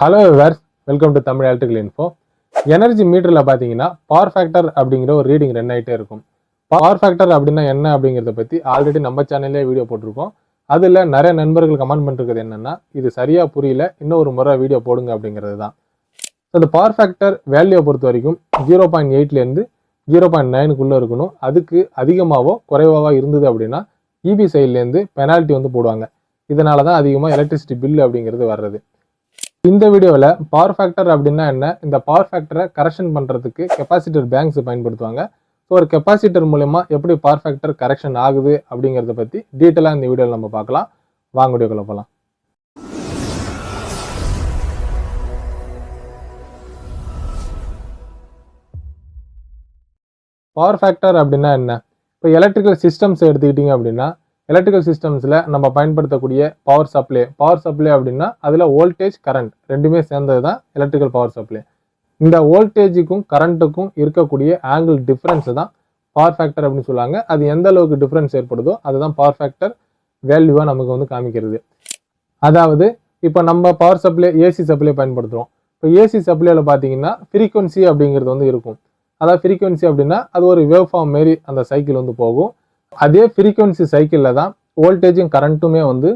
Hello viewers welcome to Tamil electrical info energy மீட்டரில் பார்த்தீங்கன்னா power factor அப்படிங்கிற ஒரு ரீடிங் ரன் ஆகிட்டே இருக்கும். பவர் ஃபேக்டர் அப்படின்னா என்ன அப்படிங்கிறத பற்றி ஆல்ரெடி நம்ம சேனல்லே வீடியோ போட்டிருக்கோம். அதில் நிறைய நண்பர்கள் கமெண்ட் பண்ணிருக்கிறது என்னன்னா இது சரியாக புரியல இன்னும் ஒரு முறை வீடியோ போடுங்க அப்படிங்கிறது தான் இந்த பவர் ஃபேக்டர் வேல்யூவை பொறுத்த வரைக்கும் ஜீரோ பாயிண்ட் எயிட்லேருந்து ஜீரோ பாயிண்ட் நைனுக்குள்ளே இருக்கணும். அதுக்கு அதிகமாகவோ குறைவாகவோ இருந்தது அப்படின்னா இபி சைட்லேருந்து பெனால்ட்டி வந்து போடுவாங்க. இதனால தான் அதிகமாக எலக்ட்ரிசிட்டி பில் அப்படிங்கிறது வர்றது. இந்த வீடியோவில் பவர் ஃபேக்டர் அப்படின்னா என்ன? இந்த பவர் ஃபேக்டரை கரெக்ஷன் பண்ணுறதுக்கு கெப்பாசிட்டர் பேங்க்ஸ் பயன்படுத்துவாங்க. ஸோ ஒரு கெப்பாசிட்டர் மூலயமா எப்படி பவர் ஃபேக்டர் கரெக்ஷன் ஆகுது அப்படிங்கிறத பற்றி டீட்டெயிலாக இந்த வீடியோவில் நம்ம பார்க்கலாம். வாங்க வீடியோக்குள்ள போகலாம் பவர் ஃபேக்டர் அப்படின்னா என்ன? இப்போ எலக்ட்ரிக்கல் சிஸ்டம்ஸ் எடுத்துக்கிட்டிங்க அப்படின்னா எலக்ட்ரிக்கல் சிஸ்டம்ஸில் நம்ம பயன்படுத்தக்கூடிய பவர் சப்ளை பவர் சப்ளை அப்படின்னா அதில் வோல்டேஜ் கரண்ட் ரெண்டுமே சேர்ந்தது தான் எலக்ட்ரிக்கல் பவர் சப்ளை இந்த வோல்டேஜுக்கும் கரண்ட்டுக்கும் இருக்கக்கூடிய ஆங்கிள் டிஃப்ரென்ஸ் தான் பவர் ஃபேக்டர் அப்படின்னு சொல்லுவாங்க அது எந்த அளவுக்கு டிஃப்ரென்ஸ் ஏற்படுதோ அதுதான் பவர் ஃபேக்டர் வேல்யூவாக நமக்கு வந்து காமிக்கிறது. அதாவது இப்போ நம்ம பவர் சப்ளை ஏசி சப்ளை பயன்படுத்துகிறோம் இப்போ ஏசி சப்ளையில் பார்த்தீங்கன்னா ஃப்ரீக்வன்சி அப்படிங்கிறது வந்து இருக்கும். அதாவது ஃப்ரீக்வன்சி அப்படின்னா அது ஒரு வேவ் ஃபார்ம் மாரி அந்த சைக்கிள் வந்து போகும். அதே ஃப்ரீக்குவென்சி சைக்கிளில் தான் வோல்டேஜும் கரண்ட்டுமே வந்து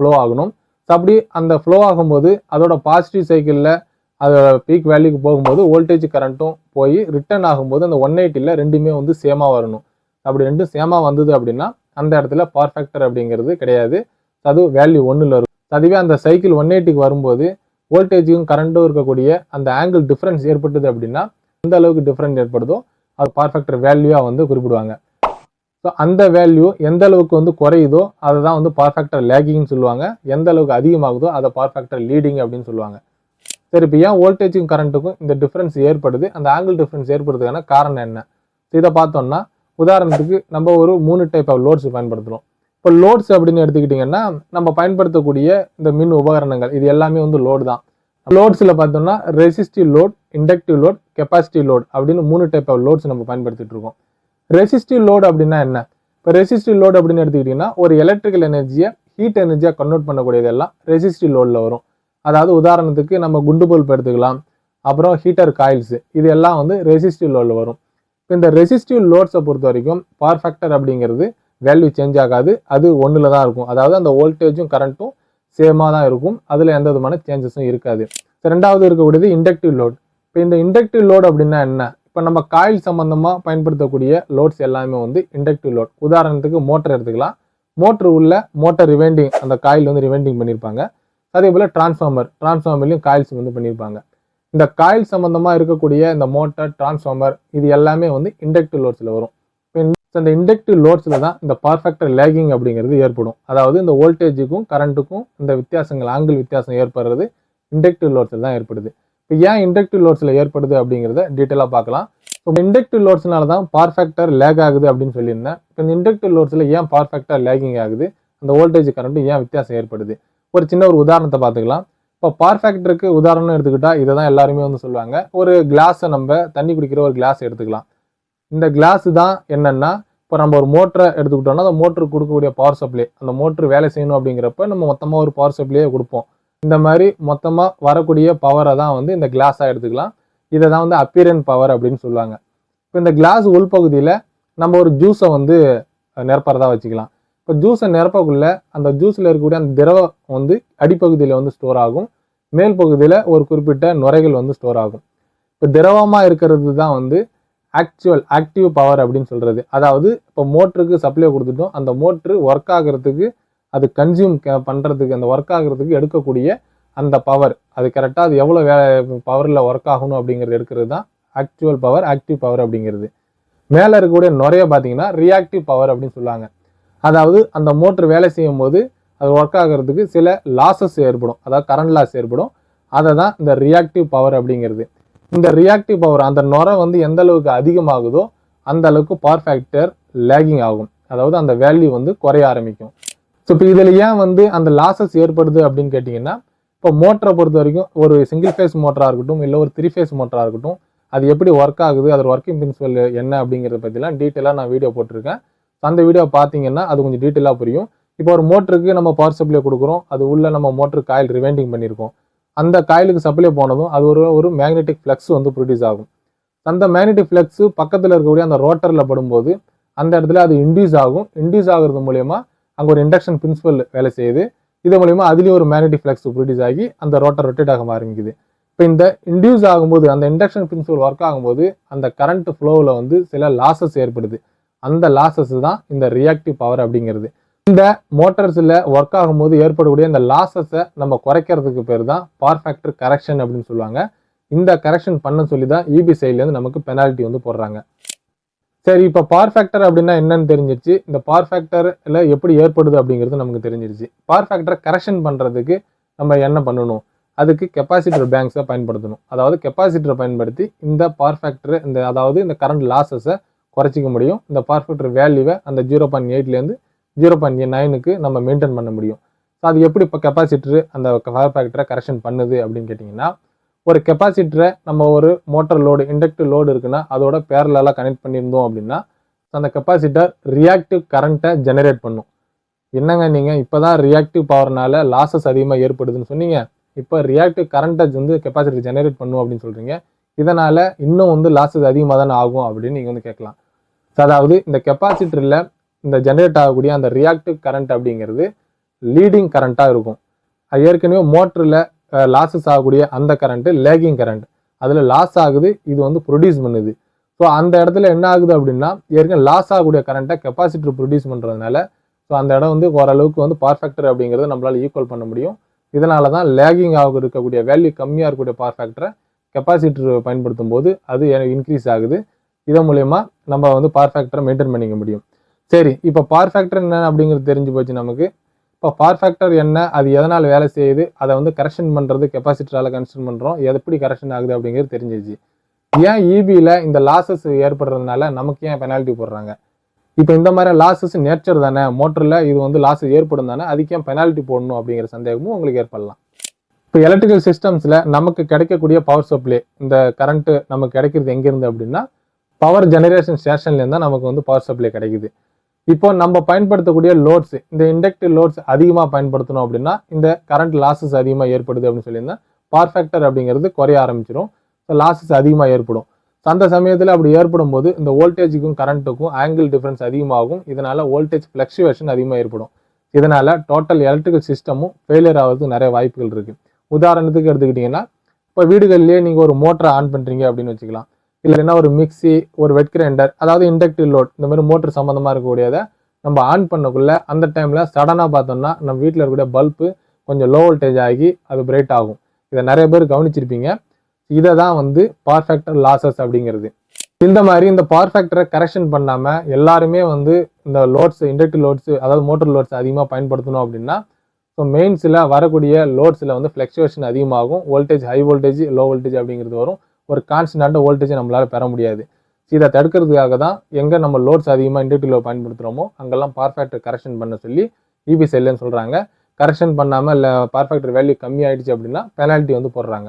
ஃப்ளோ ஆகணும். ஸோ அப்படி அந்த ஃப்ளோ ஆகும்போது அதோட பாசிட்டிவ் சைக்கிளில் அதோட பீக் வேல்யூக்கு போகும்போது வோல்டேஜ் கரண்ட்டும் போய் ரிட்டர்ன் ஆகும்போது அந்த ஒன் எயிட்டியில் ரெண்டுமே வந்து சேமாக வரணும். அப்படி ரெண்டும் சேமாக வந்தது அப்படின்னா அந்த இடத்துல பவர் ஃபேக்டர் அப்படிங்கிறது கிடையாது. அது வேல்யூ ஒன்றில் இருக்கும். அதுவே அந்த சைக்கிள் ஒன் எயிட்டிக்கு வரும்போது வோல்டேஜும் கரண்ட்டும் இருக்கக்கூடிய அந்த ஆங்கிள் டிஃப்ரென்ஸ் ஏற்பட்டது அப்படின்னா எந்த அளவுக்கு டிஃப்ரெண்ட் ஏற்படுதோ அது பவர் ஃபேக்டர் வேல்யூவாக வந்து குறிப்பிடுவாங்க. ஸோ அந்த வேல்யூ எந்த அளவுக்கு வந்து குறையுதோ அதை தான் வந்து பவர் ஃபேக்டர் சொல்லுவாங்க. எந்த அளவுக்கு அதிகமாகுதோ அதை பவர் ஃபேக்டர் லீடிங் அப்படின்னு சொல்லுவாங்க. சரி இப்போ ஏன் வோல்டேஜுக்கும் கரண்ட்டுக்கும் இந்த டிஃப்ரென்ஸ் ஏற்படுது? அந்த ஆங்கிள் டிஃப்ரென்ஸ் ஏற்படுறதுக்கான காரணம் என்ன? இதை பார்த்தோம்னா உதாரணத்துக்கு நம்ம ஒரு மூணு டைப் ஆஃப் லோட்ஸ் பயன்படுத்துகிறோம் இப்போ லோட்ஸ் அப்படின்னு எடுத்துக்கிட்டிங்கன்னா நம்ம பயன்படுத்தக்கூடிய இந்த மின் உபகரணங்கள் இது எல்லாமே வந்து லோடு தான். லோட்ஸில் பார்த்தோம்னா resistive load inductive load capacity load அப்படின்னு மூணு டைப் ஆஃப் லோட்ஸ் நம்ம பயன்படுத்திட்டு இருக்கோம். ரெசிஸ்டிவ் லோடு அப்படின்னா என்ன? இப்போ ரெசிஸ்டிவ் லோடு அப்படின்னு எடுத்துக்கிட்டிங்கன்னா ஒரு எலக்ட்ரிக்கல் எனர்ஜியை ஹீட் எனர்ஜியாக கன்வெர்ட் பண்ணக்கூடியதெல்லாம் ரெசிஸ்டிவ் லோடில் வரும். அதாவது உதாரணத்துக்கு நம்ம குண்டு பல்ப் எடுத்துக்கலாம். அப்புறம் ஹீட்டர் காயில்ஸு இது எல்லாம் வந்து ரெசிஸ்டிவ் லோடில் வரும். இப்போ இந்த ரெசிஸ்டிவ் லோட்ஸை பொறுத்த வரைக்கும் பவர் ஃபேக்டர் அப்படிங்கிறது வேல்யூ சேஞ்ச் ஆகாது. அது ஒன்றில் தான் இருக்கும். அதாவது அந்த வோல்டேஜும் கரண்ட்டும் சேமாக தான் இருக்கும். அதில் எந்த விதமான சேஞ்சஸும் இருக்காது. ரெண்டாவது இருக்கக்கூடியது இண்டக்டிவ் லோட் இப்போ இந்த இண்டக்டிவ் லோட் அப்படின்னா என்ன? இப்போ நம்ம காயில் சம்மந்தமாக பயன்படுத்தக்கூடிய லோட்ஸ் எல்லாமே வந்து இண்டக்டிவ் லோட் உதாரணத்துக்கு மோட்டர் எடுத்துக்கலாம். மோட்டர் உள்ள மோட்டர் ரிவைண்டிங் அந்த காயில் வந்து ரிவைண்டிங் பண்ணியிருப்பாங்க அதே போல் டிரான்ஸ்ஃபார்மர் டிரான்ஸ்ஃபார்மர்லையும் காயில்ஸ் வந்து பண்ணியிருப்பாங்க இந்த காயில் சம்மந்தமாக இருக்கக்கூடிய இந்த மோட்டர் டிரான்ஸ்ஃபார்மர் இது எல்லாமே வந்து இண்டக்டிவ் லோட்ஸில் வரும். இப்போ இந்த இண்டக்டிவ் லோட்ஸில் தான் இந்த பர்ஃபெக்டர் லேகிங் அப்படிங்கிறது ஏற்படும். அதாவது இந்த வோல்டேஜுக்கும் கரண்ட்டுக்கும் இந்த வித்தியாசங்கள் ஆங்கிள் வித்தியாசம் ஏற்படுறது இண்டக்டிவ் லோட்ஸில் தான் ஏற்படுது. இப்போ ஏன் இண்டக்டிவ் லோட்ஸில் ஏற்படுது அப்படிங்கிறத டீட்டெயிலாக பார்க்கலாம். இப்போ இண்டக்டிவ் லோட்ஸ்னால தான் பர்ஃபெக்டர் லேக் ஆகுது அப்படின்னு சொல்லியிருந்தேன். இப்போ இந்த இண்டக்டிவ் லோட்ஸில் ஏன் பர்ஃபெக்டர் லேகிங் ஆகுது? அந்த வோல்டேஜ் கரண்ட்டு ஏன் வித்தியாசம் ஏற்படுது? ஒரு சின்ன ஒரு உதாரணத்தை பார்த்துக்கலாம். இப்போ பார் ஃபேக்டருக்கு உதாரணம் எடுத்துக்கிட்டால் இதை தான் எல்லாருமே வந்து சொல்லுவாங்க. ஒரு கிளாஸை நம்ம தண்ணி குடிக்கிற ஒரு கிளாஸ் எடுத்துக்கலாம். இந்த கிளாஸ் தான் என்னென்னா இப்போ நம்ம ஒரு மோட்டரை எடுத்துக்கிட்டோம்னா அந்த மோட்டருக்கு கொடுக்கக்கூடிய பவர் சப்ளை அந்த மோட்ரு வேலை செய்யணும் அப்படிங்கிறப்ப நம்ம மொத்தமாக ஒரு பவர் சப்ளையே கொடுப்போம். இந்த மாதிரி மொத்தமாக வரக்கூடிய பவரை தான் வந்து இந்த கிளாஸாக எடுத்துக்கலாம். இதை தான் வந்து அப்பியரன் பவர் அப்படின்னு சொல்லுவாங்க. இப்போ இந்த கிளாஸ் உள்பகுதியில் நம்ம ஒரு ஜூஸை வந்து நிரப்புறதா வச்சுக்கலாம். இப்போ ஜூஸை நிரப்பக்குள்ள அந்த ஜூஸில் இருக்கக்கூடிய அந்த திரவம் வந்து அடிப்பகுதியில் வந்து ஸ்டோர் ஆகும். மேல் பகுதியில் ஒரு குறிப்பிட்ட நுரைகள் வந்து ஸ்டோர் ஆகும். இப்போ திரவமாக இருக்கிறது தான் வந்து ஆக்சுவல் ஆக்டிவ் பவர் அப்படின்னு சொல்கிறது அதாவது இப்போ மோட்டருக்கு சப்ளை கொடுத்துட்டோம். அந்த மோட்ரு ஒர்க் ஆகிறதுக்கு அது கன்சியூம் பண்ணுறதுக்கு அந்த ஒர்க் ஆகிறதுக்கு எடுக்கக்கூடிய அந்த பவர் அது கரெக்டாக அது எவ்வளோ வே பவரில் ஒர்க் ஆகணும் அப்படிங்கிறது எடுக்கிறது தான் ஆக்சுவல் பவர் ஆக்டிவ் பவர் அப்படிங்கிறது. மேலே இருக்கக்கூடிய நுரைய பார்த்தீங்கன்னா ரியாக்டிவ் பவர் அப்படின்னு சொல்லுவாங்க. அதாவது அந்த மோட்ரு வேலை செய்யும் போது அது ஒர்க் ஆகிறதுக்கு சில லாசஸ் ஏற்படும். அதாவது கரண்ட் லாஸ் ஏற்படும். அதை தான் இந்த ரியாக்டிவ் பவர் அப்படிங்கிறது. இந்த ரியாக்டிவ் பவர் அந்த நுரை வந்து எந்த அளவுக்கு அதிகமாகுதோ அந்த அளவுக்கு பவர் ஃபேக்டர் லேகிங் ஆகும். அதாவது அந்த வேல்யூ வந்து குறைய ஆரம்பிக்கும். ஸோ இப்போ இதில் ஏன் வந்து அந்த லாசஸ் ஏற்படுது அப்படின்னு கேட்டிங்கன்னா இப்போ மோட்டரை பொறுத்த வரைக்கும் ஒரு சிங்கிள் ஃபேஸ் மோட்டராக இருக்கட்டும் இல்லை ஒரு த்ரீ ஃபேஸ் மோட்டராக இருக்கட்டும் அது எப்படி ஒர்க் ஆகுது அதோட ஒர்க்கிங் பிரின்சிபல் என்ன அப்படிங்கிறத பற்றிலாம் டீட்டெயிலாக நான் வீடியோ போட்டிருக்கேன். அந்த வீடியோ பார்த்தீங்கன்னா அது கொஞ்சம் டீட்டெயிலாக புரியும். இப்போ ஒரு மோட்டருக்கு நம்ம பவர் சப்ளை கொடுக்குறோம் அது உள்ளே நம்ம மோட்டர் காயில் ரிவைண்டிங் பண்ணியிருக்கோம். அந்த காயிலுக்கு சப்ளை போனதும் அது ஒரு ஒரு மேக்னெட்டிக் ஃப்ளக்ஸ் வந்து ப்ரொடியூஸ் ஆகும். அந்த மேக்னெட்டிக் ஃப்ளெக்ஸு பக்கத்தில் இருக்கக்கூடிய அந்த ரோட்டரில் படும்போது அந்த இடத்துல அது இன்டியூஸ் ஆகும். இன்டியூஸ் ஆகுறது மூலயமா அங்கே ஒரு இண்டக்ஷன் பிரின்சிபல் வேலை செய்யுது. இது மூலயமா அதுலேயும் ஒரு மேக்னெட்டிக் ஃப்ளக்ஸ் ப்ரொடியூஸ் ஆகி அந்த ரோட்டர் ரொட்டேட் ஆக ஆரம்பிக்குது இப்போ இந்த இன்டியூஸ் ஆகும்போது அந்த இண்டக்ஷன் பிரின்சிபல் ஒர்க் ஆகும்போது அந்த கரண்ட் ஃப்ளோவில் வந்து சில லாசஸ் ஏற்படுது. அந்த லாசஸ் தான் இந்த ரியாக்டிவ் பவர் அப்படிங்கிறது. இந்த மோட்டார்ஸில் ஒர்க் ஆகும்போது ஏற்படக்கூடிய இந்த லாசஸை நம்ம குறைக்கிறதுக்கு பேர் தான் பவர் ஃபேக்டர் கரெக்ஷன் அப்படின்னு சொல்லுவாங்க. இந்த கரெக்ஷன் பண்ண சொல்லி தான் இபி சைட்லேருந்து நமக்கு பெனால்ட்டி வந்து போடுறாங்க. சரி இப்போ பவர் ஃபேக்டர் அப்படின்னா என்னன்னு தெரிஞ்சிருச்சு. இந்த பார் ஃபேக்டரில் எப்படி ஏற்படுது அப்படிங்கிறது நமக்கு தெரிஞ்சிருச்சு. பவர் ஃபேக்டரை கரெக்ஷன் பண்ணுறதுக்கு நம்ம என்ன பண்ணணும்? அதுக்கு கெப்பாசிட்டர் பேங்க்ஸை பயன்படுத்தணும். அதாவது கெப்பாசிட்டரை பயன்படுத்தி இந்த பார் ஃபேக்டர் இந்த அதாவது இந்த கரண்ட் லாஸஸை குறைச்சிக்க முடியும். இந்த பவர் ஃபேக்டர் வேல்யூவை அந்த ஜீரோ பாயிண்ட் எயிட்லேருந்து ஜீரோ பாயிண்ட் நைனுக்கு நம்ம மெயின்டைன் பண்ண முடியும். ஸோ அது எப்படி இப்போ கெப்பாசிட்டர் அந்த பவர் ஃபேக்டரை கரெக்ஷன் பண்ணுது அப்படின்னு கேட்டிங்கன்னா ஒரு கெப்பாசிட்டரை நம்ம ஒரு மோட்டர் லோடு இண்டக்டிவ் லோடு இருக்குன்னா அதோட பேரலாக கனெக்ட் பண்ணியிருந்தோம் அப்படின்னா அந்த கெப்பாசிட்டர் ரியாக்டிவ் கரண்ட்டை ஜெனரேட் பண்ணும். என்னங்க நீங்கள் இப்போ தான் ரியாக்டிவ் பவர்னால லாசஸ் அதிகமாக ஏற்படுதுன்னு சொன்னீங்க. இப்போ ரியாக்டிவ் கரண்ட்டை வந்து கெப்பாசிட்டி ஜெனரேட் பண்ணும் அப்படின்னு சொல்கிறீங்க இதனால் இன்னும் வந்து லாசஸ் அதிகமாக தானே ஆகும் அப்படின்னு நீங்கள் வந்து கேட்கலாம். அதாவது இந்த கெப்பாசிட்டரில் இந்த ஜெனரேட் ஆகக்கூடிய அந்த ரியாக்டிவ் கரண்ட் அப்படிங்கிறது லீடிங் கரண்ட்டாக இருக்கும். அது ஏற்கனவே மோட்டரில் லாஸஸ் ஆகக்கூடிய அந்த கரண்ட்டு லேகிங் கரண்ட் அதில் லாஸ் ஆகுது இது வந்து ப்ரொடியூஸ் பண்ணுது. ஸோ அந்த இடத்துல என்ன ஆகுது அப்படின்னா ஏற்கனவே லாஸ் ஆகக்கூடிய கரண்ட்டை கெப்பாசிட்டர் ப்ரொடியூஸ் பண்ணுறதுனால ஸோ அந்த இடம் வந்து ஓரளவுக்கு வந்து பர்ஃபெக்டர் அப்படிங்கிறத நம்மளால் ஈக்குவல் பண்ண முடியும். இதனால தான் லேகிங் ஆக இருக்கக்கூடிய வேல்யூ கம்மியாக இருக்கக்கூடிய பவர் ஃபேக்டரை கெப்பாசிட்டர் பயன்படுத்தும் போது அது இன்க்ரீஸ் ஆகுது. இதன் மூலயமா நம்ம வந்து பவர் ஃபேக்டரை மெயின்டைன் பண்ணிக்க முடியும். சரி இப்போ பவர் ஃபேக்டர் என்ன அப்படிங்கிறது தெரிஞ்சு போச்சு நமக்கு. இப்போ பவர் ஃபேக்டர் என்ன அது எதனால் வேலை செய்யுது அதை வந்து கரெக்ஷன் பண்ணுறது கெப்பாசிட்டரால் கன்சிடர் பண்ணுறோம் எப்படி கரெக்ஷன் ஆகுது அப்படிங்கிறது தெரிஞ்சிச்சு ஏன் இபியில் இந்த லாசஸ் ஏற்படுறதுனால நமக்கு ஏன் பெனால்ட்டி போடுறாங்க? இப்போ இந்த மாதிரி லாசஸ் நேச்சர் தானே மோட்டரில் இது வந்து லாஸ் ஏற்படும் தானே அதுக்கு ஏன் பெனால்ட்டி போடணும் அப்படிங்கிற சந்தேகமும் உங்களுக்கு ஏற்படலாம். இப்போ எலக்ட்ரிக்கல் சிஸ்டம்ஸில் நமக்கு கிடைக்கக்கூடிய பவர் சப்ளை இந்த கரண்ட்டு நமக்கு கிடைக்கிறது எங்கேருந்து அப்படின்னா பவர் ஜெனரேஷன் ஸ்டேஷன்லேருந்து தான் நமக்கு வந்து பவர் சப்ளை கிடைக்குது. இப்போ நம்ம பயன்படுத்தக்கூடிய லோட்ஸ் இந்த இண்டக்டிவ் லோட்ஸ் அதிகமாக பயன்படுத்தணும் அப்படின்னா இந்த கரண்ட் லாசஸ் அதிகமாக ஏற்படுது அப்படின்னு சொல்லியிருந்தேன் பவர் ஃபேக்டர் அப்படிங்கிறது குறைய ஆரம்பிச்சிடும் ஸோ லாசஸ் அதிகமாக ஏற்படும். ஸோ அந்த சமயத்தில் அப்படி ஏற்படும் போது இந்த வோல்டேஜுக்கும் கரண்ட்டுக்கும் ஆங்கிள் டிஃப்ரென்ஸ் அதிகமாகும். இதனால் வோல்டேஜ் ஃப்ளக்சுவேஷன் அதிகமாக ஏற்படும். இதனால் டோட்டல் எலக்ட்ரிக்கல் சிஸ்டமும் ஃபெயிலியர் ஆகிறதுக்கு நிறைய வாய்ப்புகள் இருக்குது உதாரணத்துக்கு எடுத்துக்கிட்டிங்கன்னா இப்போ வீடுகள்லேயே நீங்கள் ஒரு மோட்டரை ஆன் பண்ணுறீங்க அப்படின்னு வச்சுக்கலாம். இல்லைன்னா ஒரு மிக்ஸி ஒரு வெட் கிரைண்டர் அதாவது இண்டக்டிவ் லோட் இந்த மாதிரி மோட்டர் சம்மந்தமாக இருக்கக்கூடியதை நம்ம ஆன் பண்ணக்குள்ள அந்த டைமில் சடனாக பார்த்தோம்னா நம்ம வீட்டில் இருக்கக்கூடிய பல்பு கொஞ்சம் லோ வோல்டேஜ் ஆகி அது பிரைட் ஆகும். இதை நிறைய பேர் கவனிச்சிருப்பீங்க. இதை தான் வந்து பவர் ஃபேக்டர் லாசஸ் அப்படிங்கிறது. இந்த மாதிரி இந்த பவர் ஃபேக்டரை கரெக்ஷன் பண்ணாமல் எல்லாருமே வந்து இந்த லோட்ஸ் இண்டக்டிவ் லோட்ஸ் அதாவது மோட்டர் லோட்ஸ் அதிகமாக பயன்படுத்தணும் அப்படின்னா ஸோ மெயின்ஸில் வரக்கூடிய லோட்ஸில் வந்து ஃப்ளக்சுவேஷன் அதிகமாகும். Voltage high voltage low voltage அப்படிங்கிறது வரும். ஒரு கான்ஸ்டன்டான வோல்டேஜை நம்மளால் பெற முடியாது. So இதை தடுக்கிறதுக்காக தான் எங்கே நம்ம லோட்ஸ் அதிகமாக இண்டக்டிவ்ல பயன்படுத்துகிறோமோ அங்கெல்லாம் பவர் கரெக்ஷன் பண்ண சொல்லி இபி செல்லுன்னு சொல்கிறாங்க கரெக்ஷன் பண்ணாமல் இல்லை பர்ஃபெக்டர் வேல்யூ கம்மி ஆகிடுச்சு அப்படின்னா பெனால்ட்டி வந்து போடுறாங்க.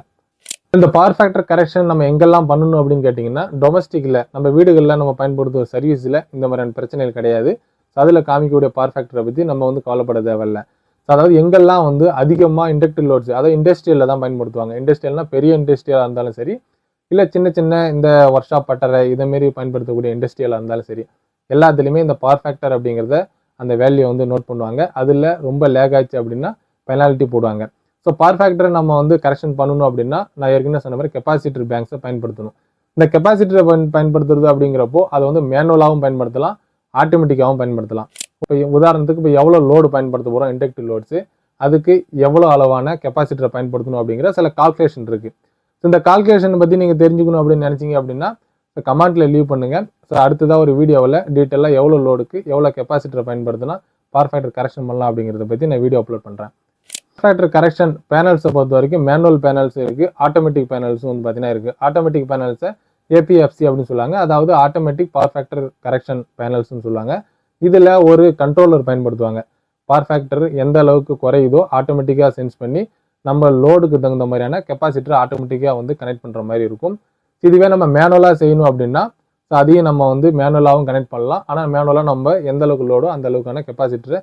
இந்த பர்ஃபேக்டர் கரெக்ஷன் நம்ம எங்கெல்லாம் பண்ணணும் அப்படின்னு கேட்டிங்கன்னா டொமஸ்டிக்கில் நம்ம வீடுகளில் நம்ம பயன்படுத்துகிற சர்வீஸில் இந்த மாதிரியான பிரச்சனைகள் கிடையாது. ஸோ அதில் காமிக்கக்கூடிய பர்ஃபேக்டரை பற்றி நம்ம வந்து கவலைப்பட தேவையில்ல. ஸோ அதாவது எங்கெல்லாம் வந்து அதிகமாக இண்டக்டிவ் லோட்ஸ் அதாவது இண்டஸ்ட்ரியலில் தான் பயன்படுத்துவாங்க. இண்டஸ்ட்ரியல்னால் பெரிய இண்டஸ்ட்ரியலாக இருந்தாலும் சரி இல்லை சின்ன சின்ன இந்த ஒர்க் ஷாப் பட்டறை இதேமாரி பயன்படுத்தக்கூடிய இண்டஸ்ட்ரியலாக இருந்தாலும் சரி எல்லாத்துலேயுமே இந்த பவர் ஃபேக்டர் அப்படிங்கிறத அந்த வேல்யூ வந்து நோட் பண்ணுவாங்க. அதில் ரொம்ப லேக் ஆச்சு அப்படின்னா பெனால்ட்டி போடுவாங்க. ஸோ பவர் ஃபேக்டரை நம்ம வந்து கரெக்ஷன் பண்ணணும் அப்படின்னா நான் ஏற்கனவே சொன்ன மாதிரி கெப்பாசிட்டர் பேங்க்ஸை பயன்படுத்தணும். இந்த கெப்பாசிட்டரை பயன் பயன்படுத்துறது அப்படிங்கிறப்போ அதை வந்து மேனுவலாகவும் பயன்படுத்தலாம் ஆட்டோமேட்டிக்காகவும் பயன்படுத்தலாம். இப்போ உதாரணத்துக்கு இப்போ எவ்வளோ லோடு பயன்படுத்த போகிறோம் இண்டக்டிவ் லோட்ஸு அதுக்கு எவ்வளோ அளவான கெப்பாசிட்டரை பயன்படுத்தணும் அப்படிங்கிற சில கால்குலேஷன் இருக்குது இந்த கால்குலேஷன் பற்றி நீங்கள் தெரிஞ்சுக்கணும் அப்படின்னு நினச்சிங்க அப்படின்னா கமெண்ட்டில் லீவ் பண்ணுங்கள் ஸோ அடுத்ததாக ஒரு வீடியோவில் டீட்டெயிலாக எவ்வளோ லோடுக்கு எவ்வளோ கெப்பாசிட்டரை பயன்படுத்தினா பவர் ஃபேக்டர் கரெக்ஷன் பண்ணலாம் அப்படிங்கிறத பற்றி நான் வீடியோ அப்லோட் பண்ணுறேன் ஃபேக்டர் கரெக்ஷன் பேனல்ஸை பொறுத்த வரைக்கும் மேனுவல் பேனல்ஸ் இருக்குது ஆட்டோமேட்டிக் பேனல்ஸும் வந்து பார்த்தீங்கன்னா இருக்குது ஆட்டோமேட்டிக் பேனல்ஸை ஏபிஎஃப்சி அப்படின்னு சொல்லுவாங்க. அதாவது ஆட்டோமேட்டிக் பவர் ஃபேக்டர் கரெக்ஷன் பேனல்ஸ்னு சொல்லுவாங்க. இதில் ஒரு கண்ட்ரோலர் பயன்படுத்துவாங்க. பவர் ஃபேக்டர் எந்த அளவுக்கு குறையுதோ ஆட்டோமேட்டிக்காக சென்ஸ் பண்ணி நம்ம லோடுக்கு தகுந்த மாதிரியான கெப்பாசிட்டர் ஆட்டோமேட்டிக்காக வந்து கனெக்ட் பண்ணுற மாதிரி இருக்கும். இதுவே நம்ம மேனுவலாக செய்யணும் அப்படின்னா ஸோ அதையும் நம்ம வந்து மேனுவலாகவும் கனெக்ட் பண்ணலாம். ஆனால் மேனுவலாக நம்ம எந்த அளவுக்கு லோடோ அந்த அளவுக்கான கெப்பாசிட்டரை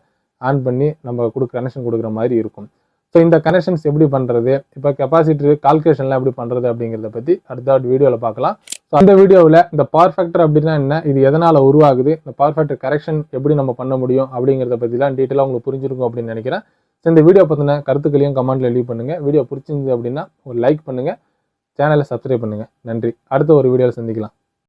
ஆன் பண்ணி நம்ம கொடுக்க கனெக்ஷன் கொடுக்குற மாதிரி இருக்கும். ஸோ இந்த கனெக்ஷன்ஸ் எப்படி பண்ணுறது இப்போ கெப்பாசிட்டி கால்குலேஷன்லாம் எப்படி பண்ணுறது அப்படிங்கிறத பற்றி அடுத்த வீடியோவில் பார்க்கலாம். ஸோ அந்த வீடியோவில் இந்த பவர் ஃபேக்டர் அப்படின்னா என்ன? இது எதனால் உருவாகுது? இந்த பவர் ஃபேக்டர் கரெக்ஷன் எப்படி நம்ம பண்ண முடியும் அப்படிங்கிறத பற்றிலாம் டீட்டெயிலாக உங்களுக்கு புரிஞ்சிருக்கும் அப்படின்னு நினைக்கிறேன். இந்த வீடியோ பற்றின கருத்துக்களையும் கமெண்ட்டில் லீவ் பண்ணுங்கள் வீடியோ பிடிச்சிருந்தது அப்படின்னா ஒரு லைக் பண்ணுங்கள் சேனலை சப்ஸ்கிரைப் பண்ணுங்கள் நன்றி. அடுத்த ஒரு வீடியோவில் சந்திக்கலாம்.